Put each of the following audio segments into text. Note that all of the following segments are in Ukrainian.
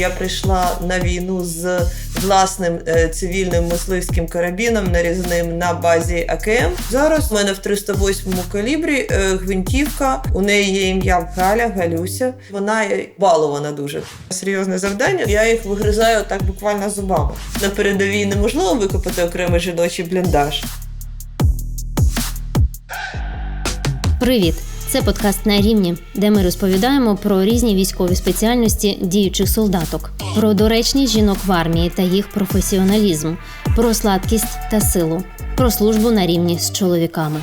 Я прийшла на війну з власним е, цивільним мисливським карабіном, нарізним на базі АКМ. Зараз у мене в 308 калібрі е, гвинтівка. У неї є ім'я Галя, Галюся. Вона балована дуже. Серйозне завдання. Я їх вигризаю так буквально зубами. На передовій неможливо викопати окремий жіночий бліндаж. Привіт! Це подкаст на рівні, де ми розповідаємо про різні військові спеціальності діючих солдаток, про доречність жінок в армії та їх професіоналізм, про сладкість та силу, про службу на рівні з чоловіками.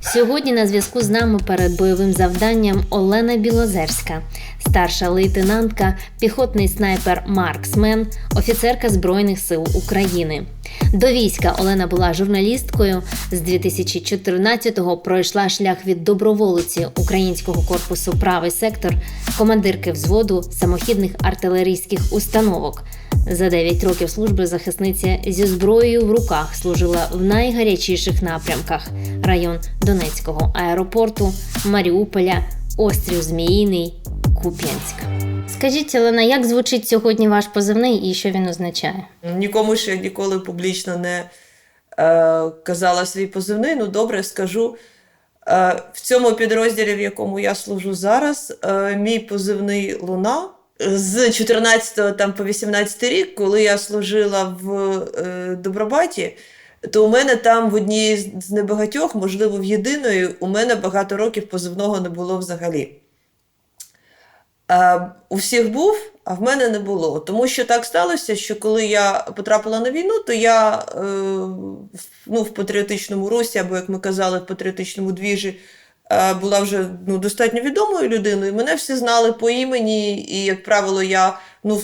Сьогодні на зв'язку з нами перед бойовим завданням Олена Білозерська, старша лейтенантка, піхотний снайпер Марксмен, офіцерка Збройних сил України. До війська Олена була журналісткою. З 2014-го пройшла шлях від доброволиці українського корпусу Правий сектор, командирки взводу самохідних артилерійських установок. За 9 років служби захисниця зі зброєю в руках служила в найгарячіших напрямках: район Донецького аеропорту, Маріуполя, Острів Зміїний, Куп'янськ. Скажіть, Олена, як звучить сьогодні ваш позивний і що він означає? Нікому ще ніколи публічно не е, казала свій позивний. Ну, добре, скажу. Е, в цьому підрозділі, в якому я служу зараз, е, мій позивний Луна. З 14 там, по 18 рік, коли я служила в е, Добробаті, то у мене там в одній з небагатьох, можливо, в єдиної, у мене багато років позивного не було взагалі. Е, у всіх був, а в мене не було. Тому що так сталося, що коли я потрапила на війну, то я е, ну, в патріотичному русі, або, як ми казали, в патріотичному двіжі е, була вже ну, достатньо відомою людиною. Мене всі знали по імені, і, як правило, я ну,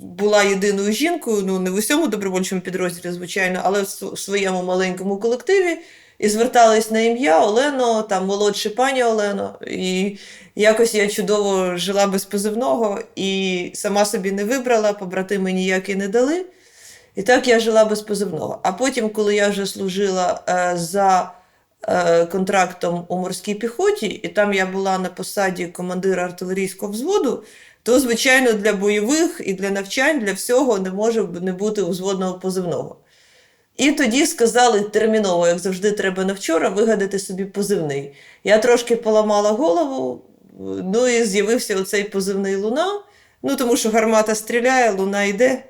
була єдиною жінкою, ну не в усьому добровольчому підрозділі, звичайно, але в своєму маленькому колективі. І звертались на ім'я Олено, там молодше пані Олено. І якось я чудово жила без позивного і сама собі не вибрала, побратими ніякі не дали. І так я жила без позивного. А потім, коли я вже служила е, за е, контрактом у морській піхоті, і там я була на посаді командира артилерійського взводу, то, звичайно, для бойових і для навчань, для всього не може не бути узводного позивного. І тоді сказали терміново, як завжди, треба на вчора вигадати собі позивний. Я трошки поламала голову, ну і з'явився оцей позивний луна. Ну, тому що гармата стріляє, луна йде.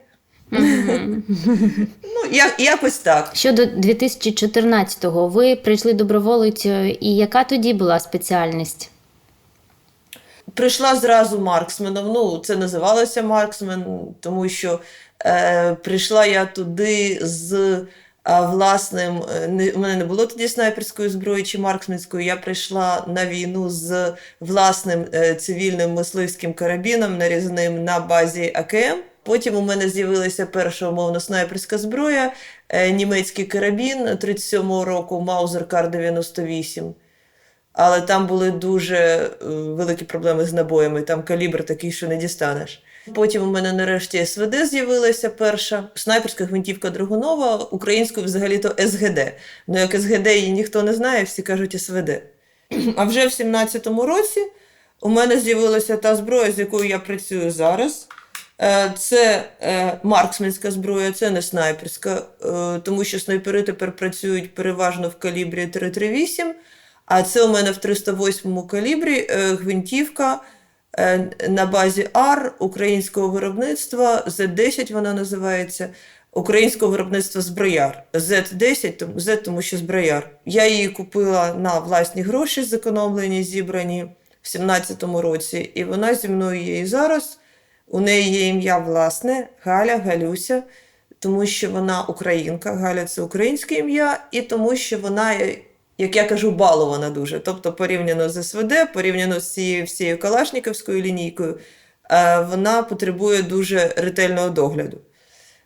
Ну, я, якось так. Щодо 2014-го, ви прийшли доброволицею, і яка тоді була спеціальність? Прийшла зразу Марксменом. Ну, це називалося Марксмен, тому що прийшла я туди з власним. е, у мене не було тоді снайперської зброї чи марксменської. Я прийшла на війну з власним е, цивільним мисливським карабіном, нарізним на базі АКМ. Потім у мене з'явилася перша умовно снайперська зброя, е, німецький карабін 37-го року Маузер Кар 98. Але там були дуже е, великі проблеми з набоями, там калібр такий, що не дістанеш. Потім у мене нарешті СВД з'явилася перша снайперська гвинтівка Драгунова, українською взагалі-то СГД. Ну як СГД її ніхто не знає, всі кажуть СВД. А вже в 17-му році у мене з'явилася та зброя, з якою я працюю зараз. Е, Це е, марксменська зброя, це не снайперська, е, тому що снайпери тепер працюють переважно в калібрі 338, а це у мене в 308 калібрі гвинтівка на базі АР українського виробництва, Z10 вона називається, українського виробництва зброяр. Z10, тому- Z, тому що зброяр. Я її купила на власні гроші, зекономлені, зібрані в 17-му році, і вона зі мною є і зараз. У неї є ім'я власне Галя Галюся, тому що вона українка. Галя це українське ім'я, і тому що вона, е, як я кажу, балована дуже. Тобто, порівняно з СВД, порівняно з цією всією Калашниківською лінійкою, е, вона потребує дуже ретельного догляду.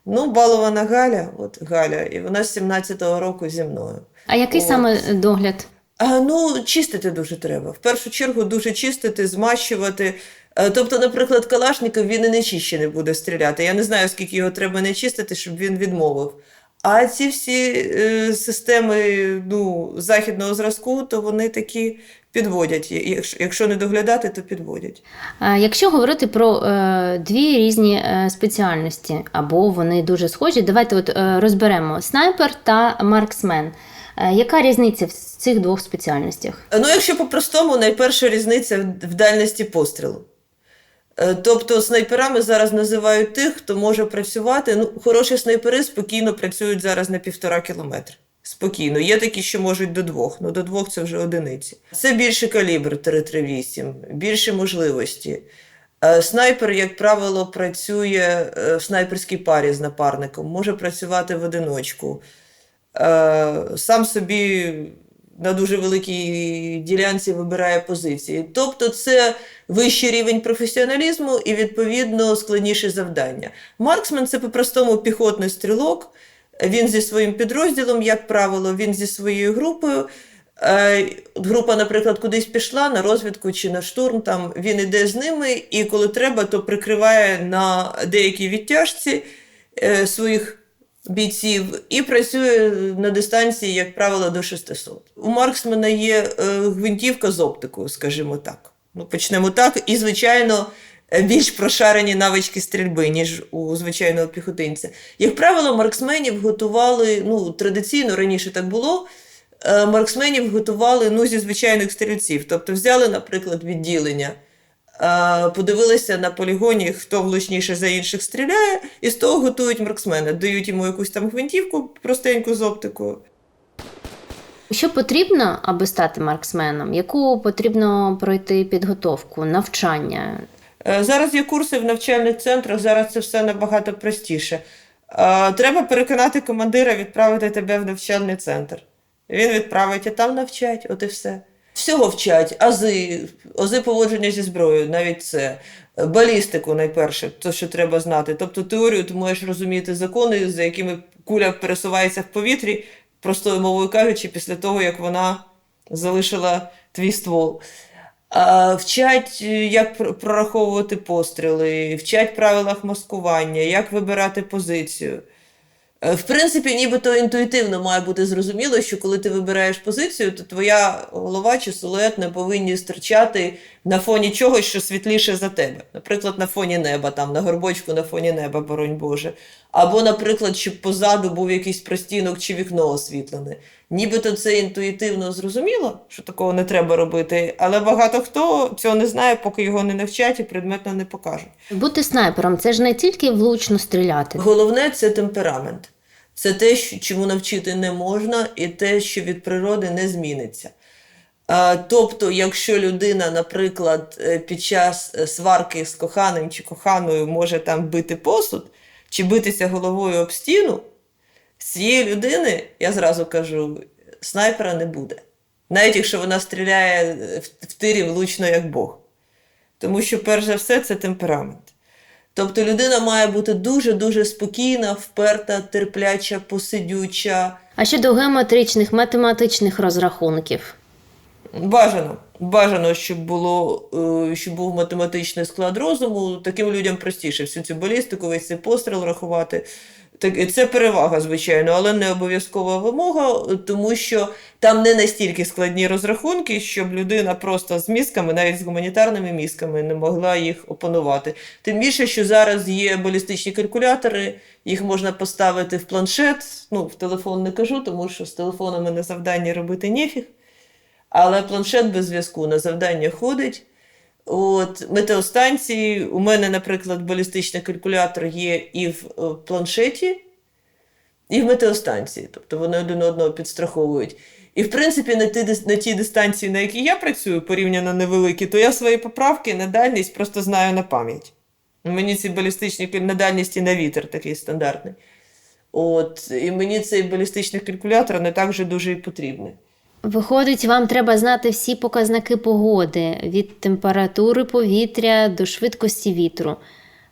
Ну, балована Галя, от Галя, і вона з 17-го року зі мною. А який От. саме догляд? А, ну, чистити дуже треба. В першу чергу дуже чистити, змащувати. Е, Тобто, наприклад, Калашников він і не чищений буде стріляти. Я не знаю, скільки його треба не чистити, щоб він відмовив. А ці всі е, системи ну, західного зразку, то вони такі Підводять. Якщо, якщо не доглядати, то підводять. Якщо говорити про е, дві різні е, спеціальності, або вони дуже схожі, давайте от е, розберемо снайпер та марксмен. Е, яка різниця в цих двох спеціальностях? Ну, якщо по-простому, найперша різниця в дальності пострілу. Е, Тобто снайперами зараз називають тих, хто може працювати. Ну, хороші снайпери спокійно працюють зараз на півтора кілометри. Спокійно. Є такі, що можуть до двох, ну до двох це вже одиниці. Це більший калібр 338, більші можливості. Е, Снайпер, як правило, працює е, в снайперській парі з напарником, може працювати в одиночку. Сам собі на дуже великій ділянці вибирає позиції. Тобто це вищий рівень професіоналізму і, відповідно, складніші завдання. Марксмен це по-простому піхотний стрілок. Він зі своїм підрозділом, як правило, він зі своєю групою. Е, Група, наприклад, кудись пішла на розвідку чи на штурм, там він іде з ними, і коли треба, то прикриває на деякій відтяжці е, своїх бійців і працює на дистанції, як правило, до 600. У Марксмена є е, гвинтівка з оптикою, скажімо так. Ну, почнемо так. І, звичайно, більш прошарені навички стрільби, ніж у звичайного піхотинця. Як правило, марксменів готували, ну, традиційно раніше так було. е, Марксменів готували ну, зі звичайних стрільців. Тобто взяли, наприклад, відділення, е, подивилися на полігоні, хто влучніше за інших стріляє, і з того готують марксмена. Дають йому якусь там гвинтівку простеньку з оптикою. Що потрібно, аби стати марксменом? Яку потрібно пройти підготовку, навчання? Е, Зараз є курси в навчальних центрах, зараз це все набагато простіше. Е, Треба переконати командира відправити тебе в навчальний центр. Він відправить, а там навчать, от і все. Всього вчать, ази, ази поводження зі зброєю, навіть це. Балістику найперше, то, що треба знати. Тобто теорію ти можеш розуміти закони, за якими куля пересувається в повітрі, простою мовою кажучи, після того, як вона залишила твій ствол. Вчать, е, як прораховувати постріли, вчать правилах маскування, як вибирати позицію. Е, В принципі, нібито інтуїтивно має бути зрозуміло, що коли ти вибираєш позицію, то твоя голова чи силует не повинні стирчати на фоні чогось, що світліше за тебе. Наприклад, на фоні неба, там, на горбочку на фоні неба, боронь Боже. Або, наприклад, щоб позаду був якийсь простінок чи вікно освітлене. Нібито це інтуїтивно зрозуміло, що такого не треба робити, але багато хто цього не знає, поки його не навчать і предметно не покажуть. Бути снайпером це ж не тільки влучно стріляти. Головне це темперамент. Це те, що- чому навчити не можна, і те, що від природи не зміниться. А, Тобто, якщо людина, наприклад, е, під час е, сварки з коханим чи коханою може там бити посуд, чи битися головою об стіну, з цієї людини, я зразу кажу, снайпера не буде. Навіть якщо вона стріляє е, в- в тирі влучно як Бог. Тому що, перш за все, це темперамент. Тобто людина має бути дуже-дуже спокійна, вперта, терпляча, посидюча. А щодо геометричних математичних розрахунків. Бажано. Бажано, щоб було, е, щоб був математичний склад розуму. Таким людям простіше всю цю балістику, весь цей постріл рахувати. Так, це перевага, звичайно, але не обов'язкова вимога, тому що там не настільки складні розрахунки, щоб людина просто з мізками, навіть з гуманітарними мізками, не могла їх опанувати. Тим більше, що зараз є балістичні калькулятори, їх можна поставити в планшет. Ну, в телефон не кажу, тому що з телефонами на завдання робити нефіг. Але планшет без зв'язку на завдання ходить. От, метеостанції. У мене, наприклад, балістичний калькулятор є і в е, планшеті, і в метеостанції. Тобто вони один одного підстраховують. І, в принципі, на, ті, на тій дистанції, на якій я працюю, порівняно невеликі, то я свої поправки на дальність просто знаю на пам'ять. Мені ці балістичні на дальність і на вітер такий стандартний. От, і мені цей балістичний калькулятор не так вже дуже і потрібний. Виходить, вам треба знати всі показники погоди від температури повітря до швидкості вітру.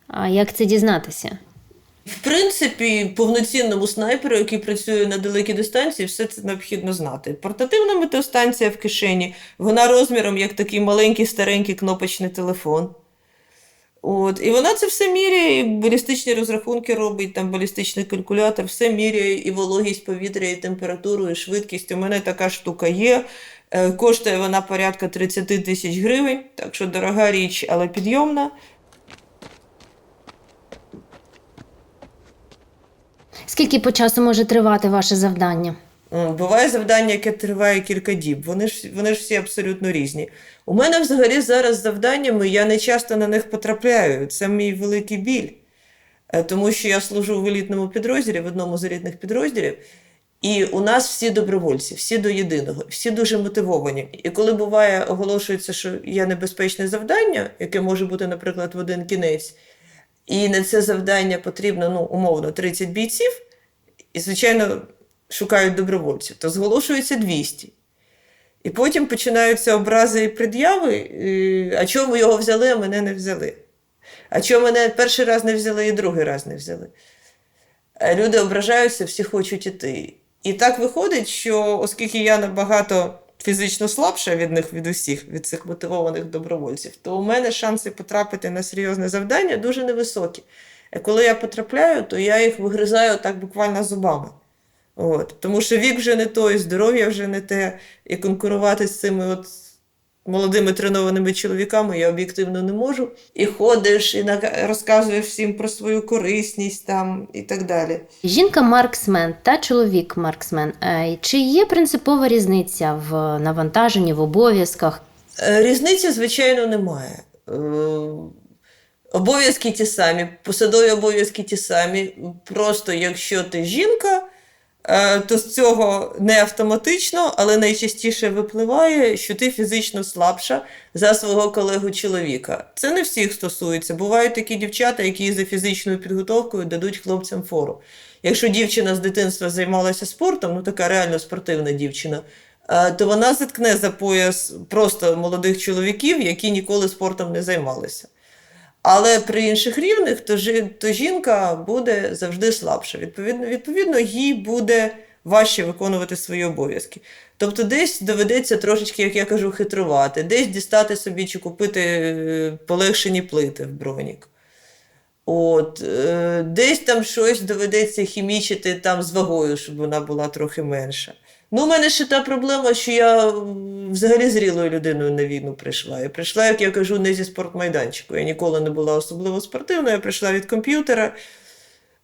А як це дізнатися? В принципі, повноцінному снайперу, який працює на далекій дистанції, все це необхідно знати. Портативна метеостанція в кишені, вона розміром як такий маленький старенький кнопочний телефон. От, і вона це все міряє, і балістичні розрахунки робить, там балістичний калькулятор, все міряє, і вологість повітря, і температуру, і швидкість. У мене така штука є. Е, Коштує вона порядка 30 тисяч гривень, так що дорога річ, але підйомна. Скільки по часу може тривати ваше завдання? М, Буває завдання, яке триває кілька діб. Вони ж, вони ж всі абсолютно різні. У мене взагалі зараз завданнями, я не часто на них потрапляю. Це мій великий біль. Е, Тому що я служу в елітному підрозділі, в одному з елітних підрозділів. І у нас всі добровольці, всі до єдиного, всі дуже мотивовані. І коли буває, оголошується, що є небезпечне завдання, яке може бути, наприклад, в один кінець, і на це завдання потрібно, ну, умовно, 30 бійців, і, звичайно, шукають добровольців, то зголошується 200. І потім починаються образи і пред'яви, а чому його взяли, а мене не взяли? А чому мене перший раз не взяли і другий раз не взяли? Люди ображаються, всі хочуть іти. І так виходить, що оскільки я набагато фізично слабша від них, від усіх, від цих мотивованих добровольців, то у мене шанси потрапити на серйозне завдання дуже невисокі. А коли я потрапляю, то я їх вигризаю так буквально зубами. От. Тому що вік вже не той, здоров'я вже не те, і конкурувати з цими от молодими тренованими чоловіками я об'єктивно не можу. І ходиш, і розказуєш всім про свою корисність там і так далі. Жінка марксмен та чоловік марксмен. Е, Чи є принципова різниця в навантаженні, в обов'язках? Е, Різниці, звичайно, немає. Е, Обов'язки ті самі, посадові обов'язки ті самі. Просто якщо ти жінка, то з цього не автоматично, але найчастіше випливає, що ти фізично слабша за свого колегу чоловіка. Це не всіх стосується. Бувають такі дівчата, які за фізичною підготовкою дадуть хлопцям фору. Якщо дівчина з дитинства займалася спортом, ну така реально спортивна дівчина, е, то вона заткне за пояс просто молодих чоловіків, які ніколи спортом не займалися. Але при інших жі- то жінка буде завжди слабша. Відповідно, відповідно, їй буде важче виконувати свої обов'язки. Тобто, десь доведеться трошечки, як я кажу, хитрувати, десь дістати собі чи купити е, полегшені плити в бронік. От, е, десь там щось доведеться хімічити там з вагою, щоб вона була трохи менша. Ну, у мене ще та проблема, що я взагалі зрілою людиною на війну прийшла. Я прийшла, як я кажу, не зі спортмайданчику. Я ніколи не була особливо спортивною, я прийшла від комп'ютера.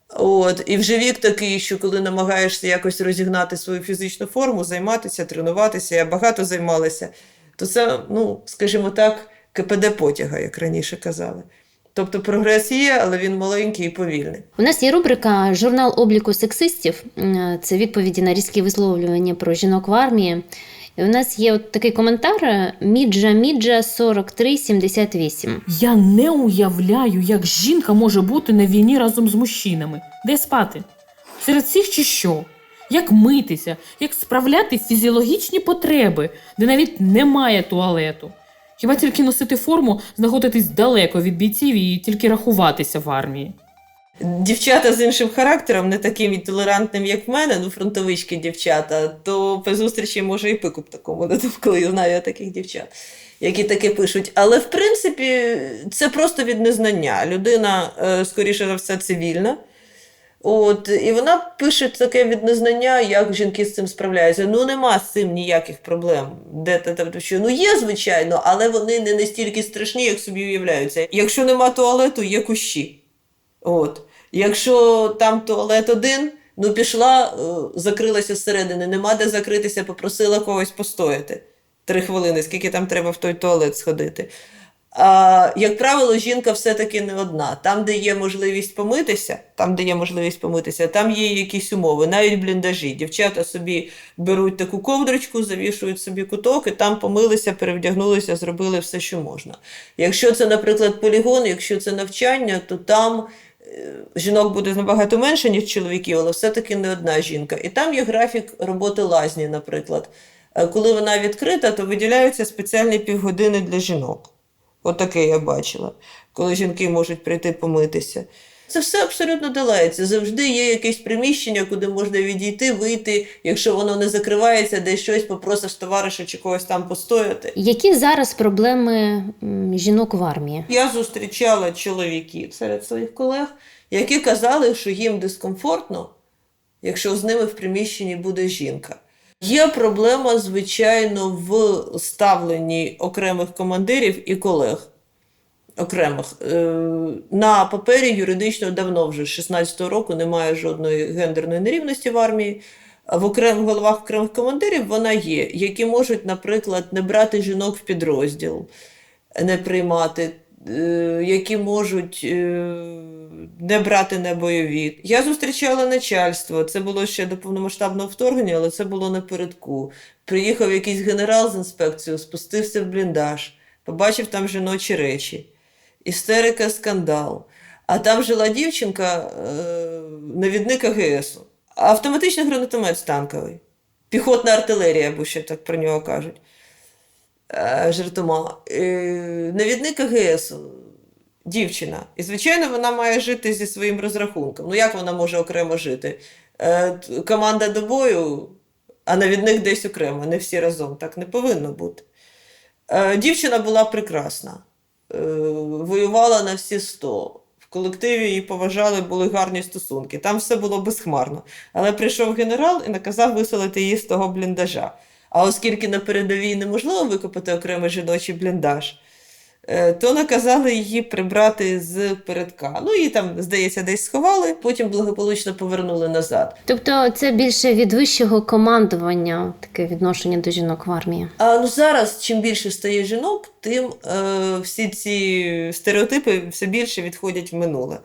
От, і вже вік такий, що коли намагаєшся якось розігнати свою фізичну форму, займатися, тренуватися, я багато займалася, то це, ну, скажімо так, КПД потяга, як раніше казали. Тобто прогрес є, але він маленький і повільний. У нас є рубрика Журнал обліку сексистів. Це відповіді на різкі висловлювання про жінок в армії. І у нас є от такий коментар Міджа Міджа 4378. Я не уявляю, як жінка може бути на війні разом з мужчинами. Де спати? Серед всіх чи що? Як митися, як справляти фізіологічні потреби, де навіть немає туалету. Хіба тільки носити форму, знаходитись далеко від бійців і тільки рахуватися в армії. Дівчата з іншим характером, не таким і толерантним, як в мене, ну фронтовички дівчата, то при зустрічі може і пику б такому дадуть, коли я знаю таких дівчат, які таке пишуть. Але в принципі це просто від незнання. Людина, е, скоріше за все, цивільна. От, і вона пише таке від незнання, як жінки з цим справляються. Ну, нема з цим ніяких проблем. Де, тобто, що, ну, є, звичайно, але вони не настільки страшні, як собі уявляються. Якщо нема туалету, є кущі. От. Якщо там туалет один, ну пішла, е, закрилася зсередини, нема де закритися, попросила когось постояти. Три хвилини, скільки там треба в той туалет сходити. А, як правило, жінка все-таки не одна. Там, де є можливість помитися, там, де є можливість помитися, там є якісь умови, навіть бліндажі. Дівчата собі беруть таку ковдрочку, завішують собі куток і там помилися, перевдягнулися, зробили все, що можна. Якщо це, наприклад, полігон, якщо це навчання, то там е, жінок буде набагато менше, ніж чоловіків, але все-таки не одна жінка. І там є графік роботи лазні, наприклад. Е, Коли вона відкрита, то виділяються спеціальні півгодини для жінок. Отаке я бачила, коли жінки можуть прийти помитися. Це все абсолютно долається. Завжди є якесь приміщення, куди можна відійти, вийти. Якщо воно не закривається, десь щось попросиш товариша чи когось там постояти. Які зараз проблеми жінок в армії? Я зустрічала чоловіків серед своїх колег, які казали, що їм дискомфортно, якщо з ними в приміщенні буде жінка. Є проблема, звичайно, в ставленні окремих командирів і колег. Окремих. Е, На папері юридично давно вже з 16-го року немає жодної гендерної нерівності в армії. В окремих головах окремих командирів вона є, які можуть, наприклад, не брати жінок в підрозділ, не приймати, які можуть е, не брати на бойові. Я зустрічала начальство. Це було ще до повномасштабного вторгнення, але це було напередку. Приїхав якийсь генерал з інспекцією, спустився в бліндаж, побачив там жіночі речі. Істерика, скандал. А там жила дівчинка, е, навідник АГСу. Автоматичний гранатомет танковий. Піхотна артилерія, бо ще так про нього кажуть. Е, жартома. Навідник АГСу, дівчина. І, звичайно, вона має жити зі своїм розрахунком. Ну, як вона може окремо жити? Е, команда до бою, а навідник десь окремо, не всі разом. Так не повинно бути. Е, дівчина була прекрасна. Воювала на всі 100. В колективі її поважали, були гарні стосунки. Там все було безхмарно. Але прийшов генерал і наказав виселити її з того бліндажа. А оскільки на передовій неможливо викопати окремий жіночий бліндаж, е, то наказали її прибрати з передка. Ну, її там, здається, десь сховали, потім благополучно повернули назад. Тобто це більше від вищого командування таке відношення до жінок в армії. А ну зараз, чим більше стає жінок, тим е, всі ці стереотипи все більше відходять в минуле.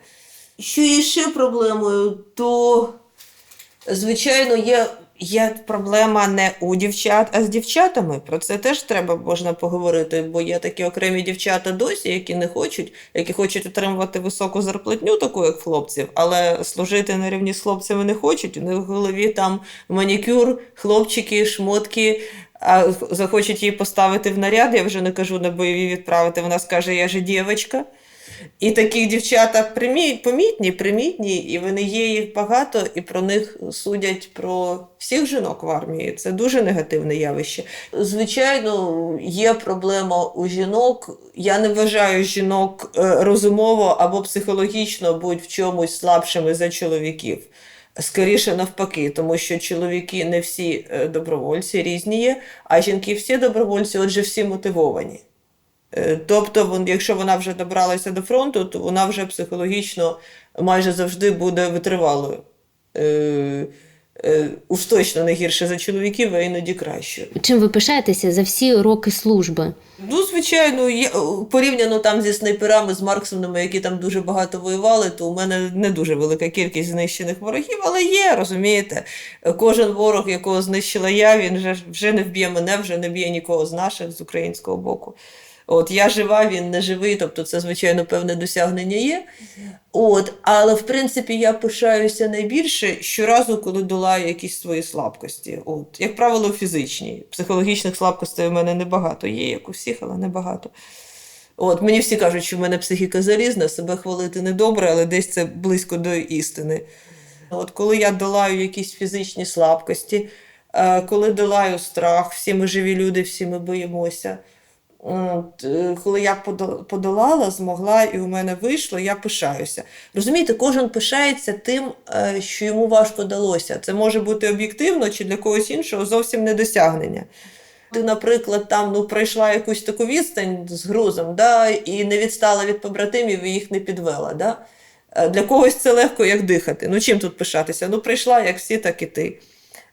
Що є ще проблемою, то, звичайно, є, є проблема не у дівчат, а з дівчатами. Про це теж треба можна поговорити, бо є такі окремі дівчата досі, які не хочуть, які хочуть отримувати високу зарплатню, таку як хлопців, але служити на рівні з хлопцями не хочуть. У них в голові там манікюр, хлопчики, шмотки. А захочуть її поставити в наряд, я вже не кажу на бойові відправити. Вона скаже, я же дівчинка. І таких дівчата помітні, примітні, і вони є їх багато, і про них судять про всіх жінок в армії. Це дуже негативне явище. Звичайно, є проблема у жінок. Я не вважаю жінок е, розумово або психологічно будь в чомусь слабшими за чоловіків. Скоріше навпаки, тому що чоловіки не всі е, добровольці, різні є, а жінки всі добровольці, отже, всі мотивовані. Е, Тобто, якщо вона вже добралася до фронту, то вона вже психологічно майже завжди буде витривалою. Е, е, уж точно не гірше за чоловіків, а іноді краще. Чим ви пишаєтеся за всі роки служби? Ну, звичайно, є, порівняно там зі снайперами, з Марксонами, які там дуже багато воювали, то у мене не дуже велика кількість знищених ворогів, але є, розумієте. Кожен ворог, якого знищила я, він вже, вже не вб'є мене, вже не б'є нікого з наших, з українського боку. От я жива, він не живий, тобто це, звичайно, певне досягнення є. От, але в принципі я пишаюся найбільше щоразу, коли долаю якісь свої слабкості. От, як правило, фізичні. Психологічних слабкостей у мене небагато. Є, як у всіх, але небагато. От, мені всі кажуть, що в мене психіка залізна, себе хвалити недобре, але десь це близько до істини. От коли я долаю якісь фізичні слабкості, е, коли долаю страх, всі ми живі люди, всі ми боїмося. От, е, коли я подолала, змогла і у мене вийшло, я пишаюся. Розумієте, кожен пишається тим, е, що йому важко далося. Це може бути об'єктивно чи для когось іншого зовсім недосягнення. Ти, наприклад, там ну, пройшла якусь таку відстань з грузом, да, і не відстала від побратимів і їх не підвела. Да? Е, Для когось це легко як дихати. Ну чим тут пишатися? Ну, прийшла, як всі, так і ти.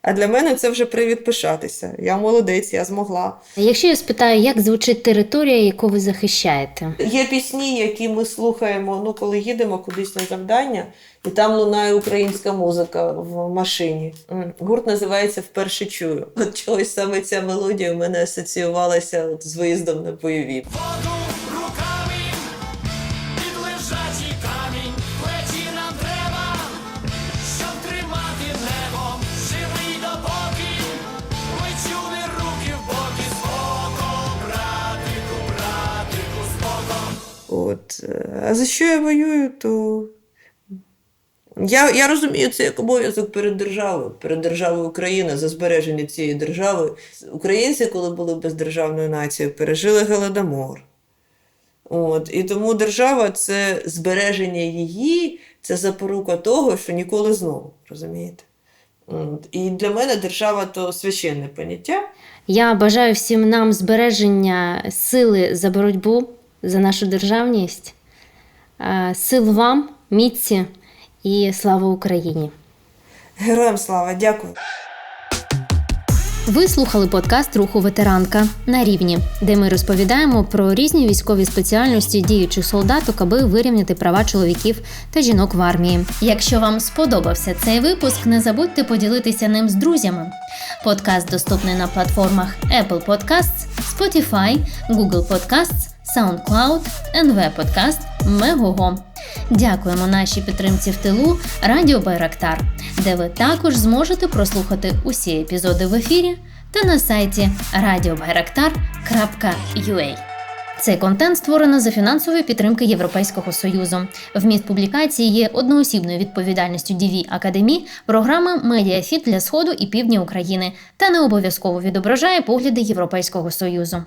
А для мене це вже привід пишатися. Я молодець, я змогла. Якщо я спитаю, як звучить територія, яку ви захищаєте? Є пісні, які ми слухаємо, ну, коли їдемо кудись на завдання, і там лунає українська музика в машині. Гурт називається Вперше чую. От чогось саме ця мелодія у мене асоціювалася от з виїздом на бойові. От. е, А за що я воюю, то. Я, я розумію це як обов'язок перед державою, перед державою України за збереження цієї держави. Українці, коли були бездержавною нацією, пережили голодомор. От, і тому держава це збереження її, це запорука того, що ніколи знову, розумієте? От. І для мене держава то священне поняття. Я бажаю всім нам збереження сили за боротьбу за нашу державність, сил вам, міці і слава Україні! Героям слава, дякую. Ви слухали подкаст Руху ветеранка на рівні, де ми розповідаємо про різні військові спеціальності діючих солдаток, аби вирівняти права чоловіків та жінок в армії. Якщо вам сподобався цей випуск, не забудьте поділитися ним з друзями. Подкаст доступний на платформах Apple Podcasts, Spotify, Google Podcasts, SoundCloud, NV Podcast, Megogo. Дякуємо нашій підтримці в тилу Радіо Байрактар, де ви також зможете прослухати усі епізоди в ефірі та на сайті radiobayraktar.ua. Цей контент створено за фінансової підтримки Європейського Союзу. Вміст публікації є одноосібною відповідальністю DV Академії, програми Медіафіт для Сходу і Півдня України та не обов'язково відображає погляди Європейського Союзу.